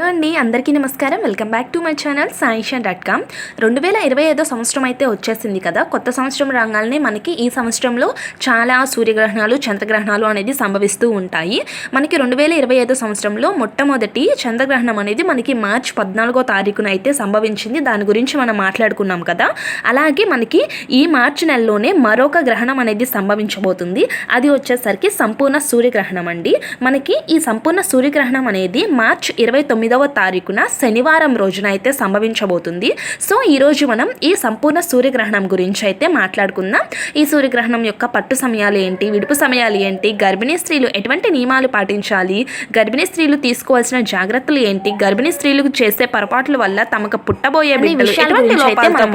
Hello అండి అందరికీ నమస్కారం. Welcome back to my channel Saishan dot com. రెండు వేల ఇరవై ఐదో సంవత్సరం అయితే వచ్చేసింది కదా. కొత్త సంవత్సరం రాగానే మనకి ఈ సంవత్సరంలో చాలా సూర్యగ్రహణాలు చంద్రగ్రహణాలు అనేది సంభవిస్తూ ఉంటాయి. మనకి రెండు వేల ఇరవై ఐదో సంవత్సరంలో మొట్టమొదటి చంద్రగ్రహణం అనేది మనకి మార్చ్ పద్నాలుగో తారీఖున అయితే సంభవించింది. దాని గురించి మనం మాట్లాడుకున్నాం కదా. అలాగే మనకి ఈ మార్చి నెలలోనే మరొక గ్రహణం అనేది సంభవించబోతుంది. అది వచ్చేసరికి సంపూర్ణ సూర్యగ్రహణం అండి. మనకి ఈ సంపూర్ణ సూర్యగ్రహణం అనేది మార్చ్ ఇరవై తొమ్మిది తొమ్మిదవ తారీఖున శనివారం రోజున అయితే సంభవించబోతుంది. సో ఈరోజు మనం ఈ సంపూర్ణ సూర్యగ్రహణం గురించి అయితే మాట్లాడుకుందాం. ఈ సూర్యగ్రహణం యొక్క పట్టు సమయాలు ఏంటి? విడుపు సమయాలు ఏంటి? గర్భిణీ స్త్రీలు ఎటువంటి నియమాలు పాటించాలి? గర్భిణీ స్త్రీలు తీసుకోవాల్సిన జాగ్రత్తలు ఏంటి? గర్భిణీ స్త్రీలు చేసే పొరపాట్ల వల్ల తమకు పుట్టబోయే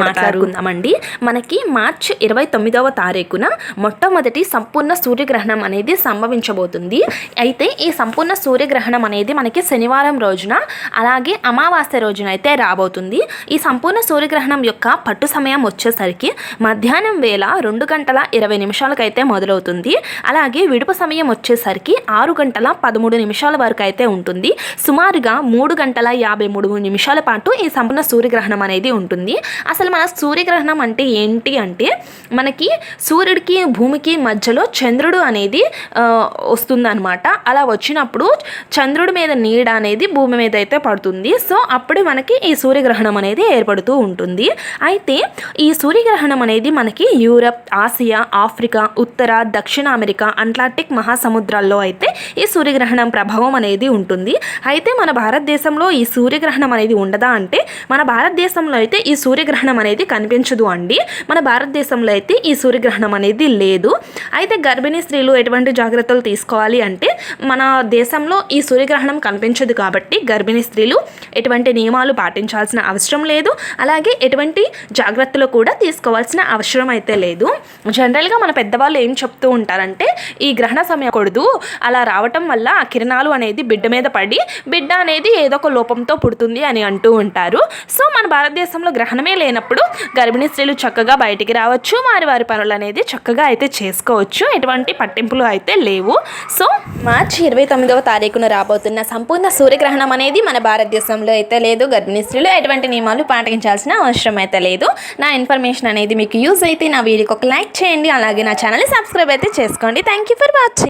మాట్లాడుకుందామండి. మనకి మార్చ్ ఇరవై తొమ్మిదవ తారీఖున మొట్టమొదటి సంపూర్ణ సూర్యగ్రహణం అనేది సంభవించబోతుంది. అయితే ఈ సంపూర్ణ సూర్యగ్రహణం అనేది మనకి శనివారం రోజున అలాగే అమావాస్య రోజున అయితే రాబోతుంది. ఈ సంపూర్ణ సూర్యగ్రహణం యొక్క పట్టు సమయం వచ్చేసరికి మధ్యాహ్నం వేళ రెండు గంటల ఇరవై నిమిషాలకైతే మొదలవుతుంది. అలాగే విడుపు సమయం వచ్చేసరికి ఆరు గంటల పదమూడు నిమిషాల వరకు అయితే ఉంటుంది. సుమారుగా మూడు గంటల యాభై మూడు నిమిషాల పాటు ఈ సంపూర్ణ సూర్యగ్రహణం అనేది ఉంటుంది. అసలు మన సూర్యగ్రహణం అంటే ఏంటి అంటే మనకి సూర్యుడికి భూమికి మధ్యలో చంద్రుడు అనేది వస్తుందన్నమాట. అలా వచ్చినప్పుడు చంద్రుడి మీద నీడ అనేది భూమి మీద అయితే పడుతుంది. సో అప్పుడే మనకి ఈ సూర్యగ్రహణం అనేది ఏర్పడుతూ ఉంటుంది. అయితే ఈ సూర్యగ్రహణం అనేది మనకి యూరప్ ఆసియా ఆఫ్రికా ఉత్తర దక్షిణ అమెరికా అట్లాంటిక్ మహాసముద్రాల్లో అయితే ఈ సూర్యగ్రహణం ప్రభావం అనేది ఉంటుంది. అయితే మన భారతదేశంలో ఈ సూర్యగ్రహణం అనేది ఉండదా అంటే మన భారతదేశంలో అయితే ఈ సూర్యగ్రహణం అనేది కనిపించదు అండి. మన భారతదేశంలో అయితే ఈ సూర్యగ్రహణం అనేది లేదు. అయితే గర్భిణీ స్త్రీలు ఎటువంటి జాగ్రత్తలు తీసుకోవాలి అంటే మన దేశంలో ఈ సూర్యగ్రహణం కనిపించదు కాబట్టి గర్భిణీ స్త్రీలు ఎటువంటి నియమాలు పాటించాల్సిన అవసరం లేదు. అలాగే ఎటువంటి జాగ్రత్తలు కూడా తీసుకోవాల్సిన అవసరం అయితే లేదు. జనరల్గా మన పెద్దవాళ్ళు ఏం చెప్తూ ఉంటారంటే ఈ గ్రహణ సమయం కూడదు అలా రావటం వల్ల ఆ కిరణాలు అనేది బిడ్డ మీద పడి బిడ్డ అనేది ఏదో ఒక లోపంతో పుడుతుంది అని అంటూ ఉంటారు. సో మన భారతదేశంలో గ్రహణమే లేనప్పుడు గర్భిణీ స్త్రీలు చక్కగా బయటికి రావచ్చు వారి వారి పనులు అనేది చక్కగా అయితే చేసుకోవచ్చు. ఎటువంటి పట్టింపులు అయితే లేవు. సో మార్చి ఇరవై తొమ్మిదవ తారీఖున రాబోతున్న సంపూర్ణ సూర్యగ్రహణం అనేది మన భారతదేశంలో అయితే లేదు. గర్భిణీ స్త్రీలు ఎటువంటి నియమాలు పాటించాల్సిన అవసరం అయితే లేదు. నా ఇన్ఫర్మేషన్ అనేది మీకు యూజ్ అయితే నా వీడియోకి ఒక లైక్ చేయండి. అలాగే నా ఛానల్ని సబ్స్క్రైబ్ అయితే చేసుకోండి. Thank you for watching